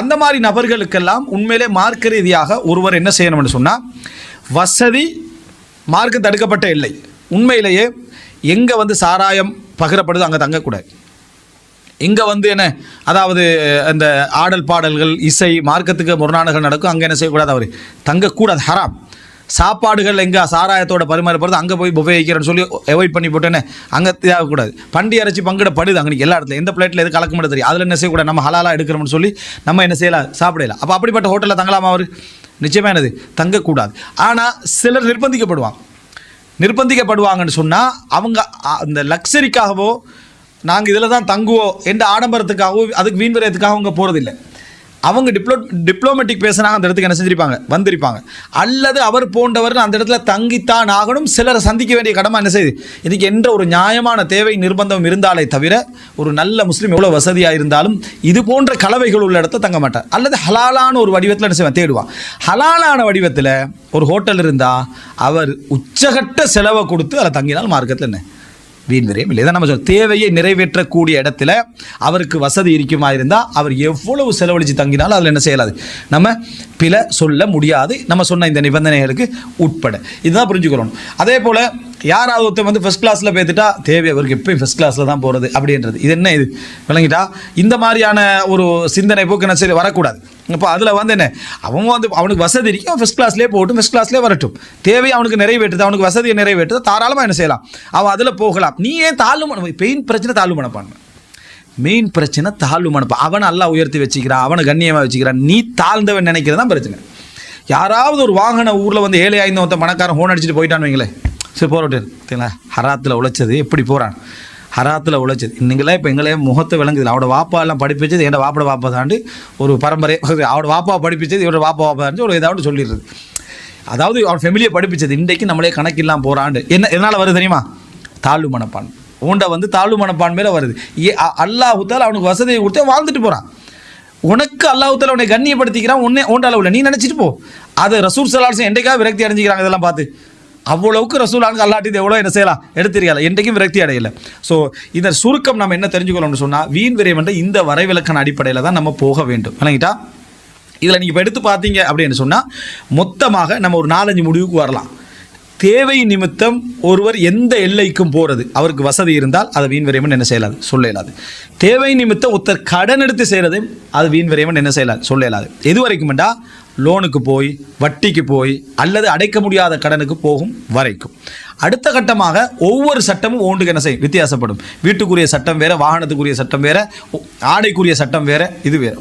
அந்த மாதிரி நபர்களுக்கெல்லாம் உண்மையிலே மார்க்க ரீதியாக ஒருவர் என்ன செய்யணும்னு சொன்னால் வசதி மார்க்கு தடுக்கப்பட்ட இல்லை. உண்மையிலேயே எங்கே வந்து சாராயம் பகிரப்படுது அங்கே தங்கக்கூடாது இங்கே வந்து என்ன அதாவது அந்த ஆடல் பாடல்கள் இசை மார்க்கத்துக்கு முரணாடுகள் நடக்கும் அங்கே என்ன செய்யக்கூடாது அவர்? தங்கக்கூடாது ஹராம். சாப்பாடுகள் எங்கே சாராயத்தோட பரிமாறப்படுறது அங்கே போய் புஃபே வைக்கிறேன்னு சொல்லி அவாய்ட் பண்ணி போட்டேன்னு அங்கே தேவைக்கூடாது. பண்டி அரைச்சி பங்கிடப்படுது அங்கே எல்லா இடத்துல எந்த பிளேட்டில் எது கலக்க முடியாது தெரியும் அதில் என்ன செய்யக்கூடாது? நம்ம ஹலாலாக எடுக்கிறோம்னு சொல்லி நம்ம என்ன செய்யலாம் சாப்பிடலாம் அப்போ அப்படிப்பட்ட ஹோட்டலில் தங்கலாமா அவர்? நிச்சயமா என்னது? தங்கக்கூடாது. ஆனால் சிலர் நிர்பந்திக்கப்படுவாங்க. நிர்பந்திக்கப்படுவாங்கன்னு சொன்னால் அவங்க அந்த லக்ஸரிக்காகவோ நாங்கள் இதில் தான் தங்குவோம் என்ற ஆடம்பரத்துக்காகவோ அதுக்கு வீண் விரயத்துக்காக அவங்க போகிறதில்ல அவங்க டிப்ளோ டிப்ளோமேட்டிக் பேசினாங்க அந்த இடத்துக்கு என்ன செஞ்சிருப்பாங்க? வந்திருப்பாங்க. அல்லது அவர் போன்றவர் அந்த இடத்துல தங்கித்தான் ஆகணும் சிலரை சந்திக்க வேண்டிய கடமை என்ன செய்யுது இதுக்கு என்ற ஒரு நியாயமான தேவை நிர்பந்தம் இருந்தாலே தவிர ஒரு நல்ல முஸ்லீம் எவ்வளோ வசதியாக இருந்தாலும் இது போன்ற கலவைகள் உள்ள இடத்த தங்க மாட்டார். அல்லது ஹலாலான ஒரு வடிவத்தில் என்ன செய்வான் தேடுவான் ஹலாலான வடிவத்தில் ஒரு ஹோட்டல் இருந்தால் அவர் உச்சகட்ட செலவை கொடுத்து அதில் தங்கினால் மார்க்கத்தில் என்ன? வீண் விரயம் இல்லை. தான் நம்ம சொல்ல தேவையை நிறைவேற்றக்கூடிய இடத்துல அவருக்கு வசதி இருக்குமா இருந்தால் அவர் எவ்வளவு செலவழித்து தங்கினாலும் அதில் என்ன செய்யலாது. நம்ம பில சொல்ல முடியாது. நம்ம சொன்ன இந்த நிபந்தனைகளுக்கு உட்பட. இதுதான் புரிஞ்சுக்கிறோம் அதே போல் யாராவது ஒருத்தன் வந்து ஃபஸ்ட் கிளாஸில் பேத்துட்டா தேவை அவருக்கு எப்பயும் ஃபஸ்ட் கிளாஸில் தான் போகிறது அப்படின்றது. இது என்ன இது? விளங்கிட்டா? இந்த மாதிரியான ஒரு சிந்தனை போக்கு என்ன சரி வரக்கூடாது. இப்போ அதில் வந்து என்ன? அவன் வந்து அவனுக்கு வசதி இருக்கு அவன் ஃபஸ்ட் கிளாஸ்லேயே போகட்டும் ஃபஸ்ட் கிளாஸ்லேயே வரட்டும். தேவை அவனுக்கு நிறைவேற்றுது அவனுக்கு வசதியை நிறைவேற்றுது தாராளமாக என்ன செய்யலாம். அவன் அதில் போகலாம். நீ ஏன் தாழ்வு மனம் பெயின் பிரச்சனை தாழ்வு மனப்பான்மை. மெயின் பிரச்சனை தாழ்வு மனப்பான் அவனை நல்லா உயர்த்தி வச்சுக்கிறான் அவனை கண்ணியமாக வச்சுக்கிறான். நீ தாழ்ந்தவன் நினைக்கிறது தான் பிரச்சனை. யாராவது ஒரு வாகன ஊரில் வந்து ஏழை ஐந்து ஒருத்த மணக்காரன் ஹோன் அடிச்சுட்டு போயிட்டான்னு வைங்களேன். சரி போறட்டு சரிங்களா ஹராத்தில் உழைச்சது எப்படி போகிறான் ஹராத்தில் உழைச்சது. இன்னைங்களே இப்போ எங்களே முகத்தை விளங்குது. அவட வாப்பா எல்லாம் படிப்பிச்சது என்னோட வாப்பட வாப்பா தாண்டு ஒரு பரம்பரை. அவட வாப்பா படிப்பிச்சது இவரோட வாப்பா வாப்பா தாண்டி ஒரு ஏதாவது சொல்லிடுறது. அதாவது அவன் ஃபெமிலியை படிப்பிச்சது இன்றைக்கு நம்மளே கணக்கில்லாம் போகிறாண்டு என்ன எதனால் வருது தெரியுமா? தாழ்வு மனப்பான் உண்டை வந்து தாழ்வு மேலே வருது. ஏ அல்லாஹுத்தால் அவனுக்கு வசதியை கொடுத்து வாழ்ந்துட்டு போகிறான் உனக்கு அல்லாஹுத்தால் அவனை கண்ணியப்படுத்திக்கிறான் உன்னே உண்ட அளவில். நீ நினச்சிட்டு போ. அது ரசூல் சலாசன் என்றைக்காக விரக்தி அடைஞ்சிக்கிறாங்க இதெல்லாம் பார்த்து. அவ்வளவுக்கு ரசூலானுக்கு அல்லாட்டி இது எவ்வளோ என்ன செய்யலாம்? எடுத்துறியால என்றைக்கும் விரக்தி அடையலை. ஸோ இந்த சுருக்கம் நம்ம என்ன தெரிஞ்சுக்கணும்னு சொன்னால் வீண் விரயம் இந்த வரைவிலக்கண அடிப்படையில் தான் நம்ம போக வேண்டும். விளங்கிட்டா? இதில் நீங்கள் இப்போ எடுத்து பார்த்தீங்க அப்படின்னு சொன்னால் மொத்தமாக நம்ம ஒரு நாலஞ்சு முடிவுக்கு வரலாம். தேவை நிமித்தம் ஒருவர் எந்த எல்லைக்கும் போகிறது அவருக்கு வசதி இருந்தால் அதை வீண் விரைவன் என்ன செய்யலாது? சொல்ல இயலாது தேவை நிமித்தம் ஒருத்தர் கடன் எடுத்து செய்கிறது அது வீண் விரைவன் என்ன செய்யலாது? சொல்ல இயலாது எது வரைக்கும்டா லோனுக்கு போய் வட்டிக்கு போய் அல்லது அடைக்க முடியாத கடனுக்கு போகும் வரைக்கும். அடுத்த கட்டமாக ஒவ்வொரு சட்டமும் ஓண்டுக்கு என்ன செய்யும்? வித்தியாசப்படும். வீட்டுக்குரிய சட்டம் வேறு வாகனத்துக்குரிய சட்டம் வேறு ஆடைக்குரிய சட்டம் வேறு இது வேறு.